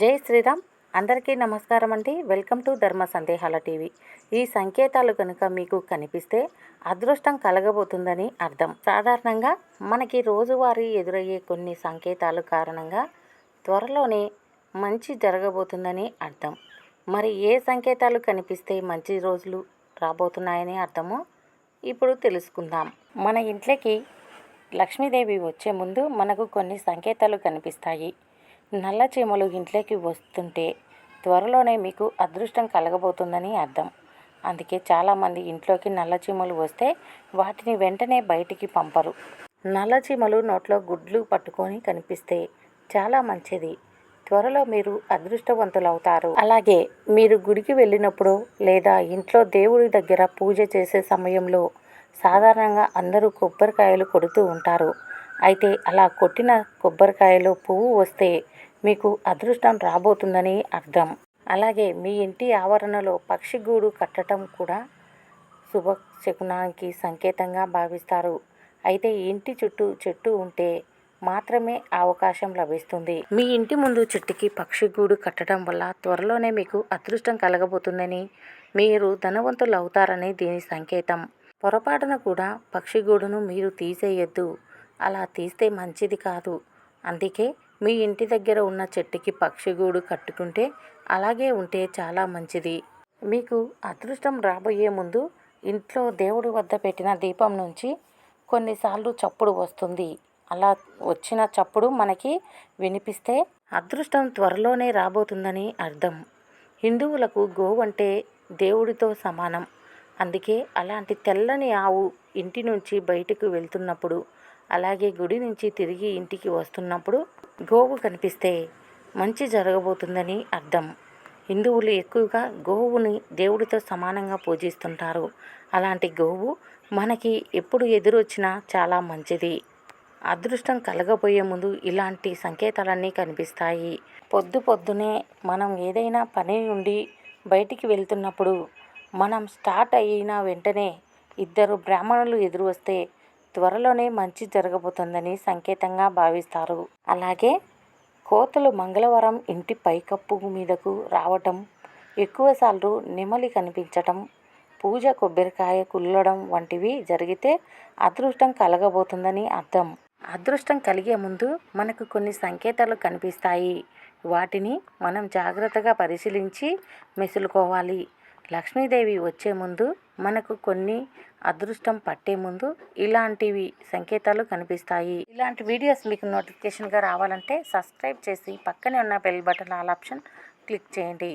జై శ్రీరామ్. అందరికీ నమస్కారం అండి. వెల్కమ్ టు ధర్మ సందేహాల టీవీ. ఈ సంకేతాలు కనుక మీకు కనిపిస్తే అదృష్టం కలగబోతుందని అర్థం. సాధారణంగా మనకి రోజువారీ ఎదురయ్యే కొన్ని సంకేతాలు కారణంగా త్వరలోనే మంచి జరగబోతుందని అర్థం. మరి ఏ సంకేతాలు కనిపిస్తే మంచి రోజులు రాబోతున్నాయని అర్థమో ఇప్పుడు తెలుసుకుందాం. మన ఇంట్లోకి లక్ష్మీదేవి వచ్చే ముందు మనకు కొన్ని సంకేతాలు కనిపిస్తాయి. నల్ల చీమలు ఇంట్లోకి వస్తుంటే త్వరలోనే మీకు అదృష్టం కలగబోతుందని అర్థం. అందుకే చాలామంది ఇంట్లోకి నల్ల చీమలు వస్తే వాటిని వెంటనే బయటికి పంపరు. నల్ల చీమలు నోట్లో గుడ్లు పట్టుకొని కనిపిస్తే చాలా మంచిది. త్వరలో మీరు అదృష్టవంతులవుతారు. అలాగే మీరు గుడికి వెళ్ళినప్పుడు లేదా ఇంట్లో దేవుడి దగ్గర పూజ చేసే సమయంలో సాధారణంగా అందరూ కొబ్బరికాయలు కొడుతూ ఉంటారు. అయితే అలా కొట్టిన కొబ్బరికాయలో పువ్వు వస్తే మీకు అదృష్టం రాబోతుందని అర్థం. అలాగే మీ ఇంటి ఆవరణలో పక్షి గూడు కట్టడం కూడా శుభశకునానికి సంకేతంగా భావిస్తారు. అయితే ఇంటి చుట్టూ చెట్టు ఉంటే మాత్రమే అవకాశం లభిస్తుంది. మీ ఇంటి ముందు చెట్టుకి పక్షి గూడు కట్టడం వల్ల త్వరలోనే మీకు అదృష్టం కలగబోతుందని మీరు ధనవంతులు అవుతారని దీని సంకేతం. పొరపాటున కూడా పక్షి గూడును మీరు తీసేయొద్దు. అలా తీస్తే మంచిది కాదు. అందుకే మీ ఇంటి దగ్గర ఉన్న చెట్టుకి పక్షిగూడు కట్టుకుంటే అలాగే ఉంటే చాలా మంచిది. మీకు అదృష్టం రాబోయే ముందు ఇంట్లో దేవుడి వద్ద పెట్టిన దీపం నుంచి కొన్నిసార్లు చప్పుడు వస్తుంది. అలా వచ్చిన చప్పుడు మనకి వినిపిస్తే అదృష్టం త్వరలోనే రాబోతుందని అర్థం. హిందువులకు గోవు అంటే దేవుడితో సమానం. అందుకే అలాంటి తెల్లని ఆవు ఇంటి నుంచి బయటకు వెళ్తున్నప్పుడు అలాగే గుడి నుంచి తిరిగి ఇంటికి వస్తున్నప్పుడు గోవు కనిపిస్తే మంచి జరగబోతుందని అర్థం. హిందువులు ఎక్కువగా గోవుని దేవుడితో సమానంగా పూజిస్తుంటారు. అలాంటి గోవు మనకి ఎప్పుడు ఎదురొచ్చినా చాలా మంచిది. అదృష్టం కలగబోయే ముందు ఇలాంటి సంకేతాలన్నీ కనిపిస్తాయి. పొద్దు పొద్దునే మనం ఏదైనా పని నుండి బయటికి వెళ్తున్నప్పుడు మనం స్టార్ట్ అయిన వెంటనే ఇద్దరు బ్రాహ్మణులు ఎదురు వస్తే త్వరలోనే మంచి జరగబోతుందని సంకేతంగా భావిస్తారు. అలాగే కోతలు మంగళవారం ఇంటి పైకప్పు మీదకు రావటం ఎక్కువసార్లు నెమలి కనిపించటం పూజ కొబ్బరికాయ కుల్లడం వంటివి జరిగితే అదృష్టం కలగబోతుందని అర్థం. అదృష్టం కలిగే ముందు మనకు కొన్ని సంకేతాలు కనిపిస్తాయి. వాటిని మనం జాగ్రత్తగా పరిశీలించి మెసులుకోవాలి. లక్ష్మీదేవి వచ్చే ముందు మనకు కొన్ని అదృష్టం పట్టే ముందు ఇలాంటివి సంకేతాలు కనిపిస్తాయి. ఇలాంటి వీడియోస్ మీకు నోటిఫికేషన్గా రావాలంటే సబ్స్క్రైబ్ చేసి పక్కనే ఉన్న bell button all option click చేయండి.